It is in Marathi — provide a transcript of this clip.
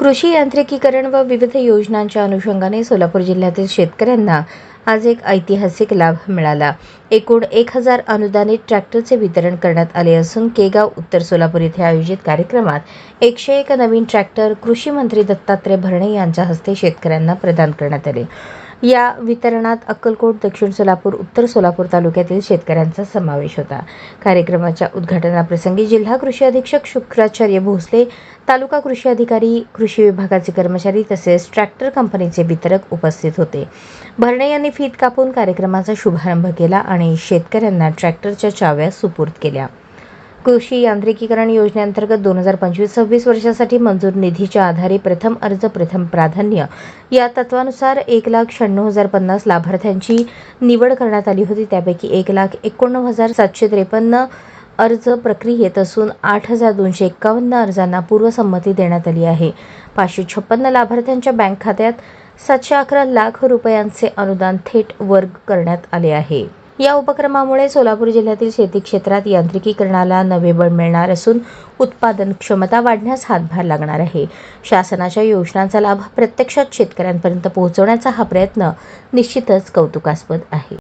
कृषी यांत्रिकीकरण व विविध योजनांच्या अनुषंगाने सोलापूर जिल्ह्यातील शेतकऱ्यांना आज एक ऐतिहासिक लाभ मिळाला. एकूण एक हजार अनुदानित ट्रॅक्टरचे वितरण करण्यात आले असून केगाव उत्तर सोलापूर येथे आयोजित कार्यक्रमात एकशे एक नवीन ट्रॅक्टर कृषी मंत्री दत्तात्रय भरणे यांच्या हस्ते शेतकऱ्यांना प्रदान करण्यात आले. या वितरणात अक्कलकोट दक्षिण सोलापूर उत्तर सोलापूर तालुक्यातील शेतकऱ्यांचा समावेश होता. कार्यक्रमाच्या उद्घाटनाप्रसंगी जिल्हा कृषी अधीक्षक शुक्राचार्य भोसले तालुका कृषी अधिकारी कृषी विभागाचे कर्मचारी तसेच ट्रॅक्टर कंपनीचे वितरक उपस्थित होते. भरणे यांनी फीत कापून कार्यक्रमाचा शुभारंभ केला आणि शेतकऱ्यांना ट्रॅक्टरच्या चाव्या सुपूर्द केल्या. कृषी यांत्रिकीकरण योजनेअंतर्गत दोन हजार पंचवीस सव्वीस वर्षासाठी मंजूर निधीच्या आधारे प्रथम अर्ज प्रथम प्राधान्य या तत्वानुसार एक लाख शहाण्णव हजार पन्नास लाभार्थ्यांची निवड करण्यात आली होती. त्यापैकी एक लाख एकोणनव्वद हजार सातशे त्रेपन्न अर्ज प्रक्रियेत असून आठ हजार दोनशे एक्कावन्न अर्जांना पूर्वसंमती देण्यात आली आहे. पाचशे छप्पन्न लाभार्थ्यांच्या बँक खात्यात सातशे अकरा लाख रुपयांचे अनुदान थेट वर्ग करण्यात आले आहे. या उपक्रमामुळे सोलापूर जिल्ह्यातील शेती क्षेत्रात यांत्रिकीकरणाला नवे बळ मिळणार असून उत्पादन क्षमता वाढण्यास हातभार लागणार आहे. शासनाच्या योजनांचा लाभ प्रत्यक्षात शेतकऱ्यांपर्यंत पोहोचवण्याचा हा प्रयत्न निश्चितच कौतुकास्पद आहे.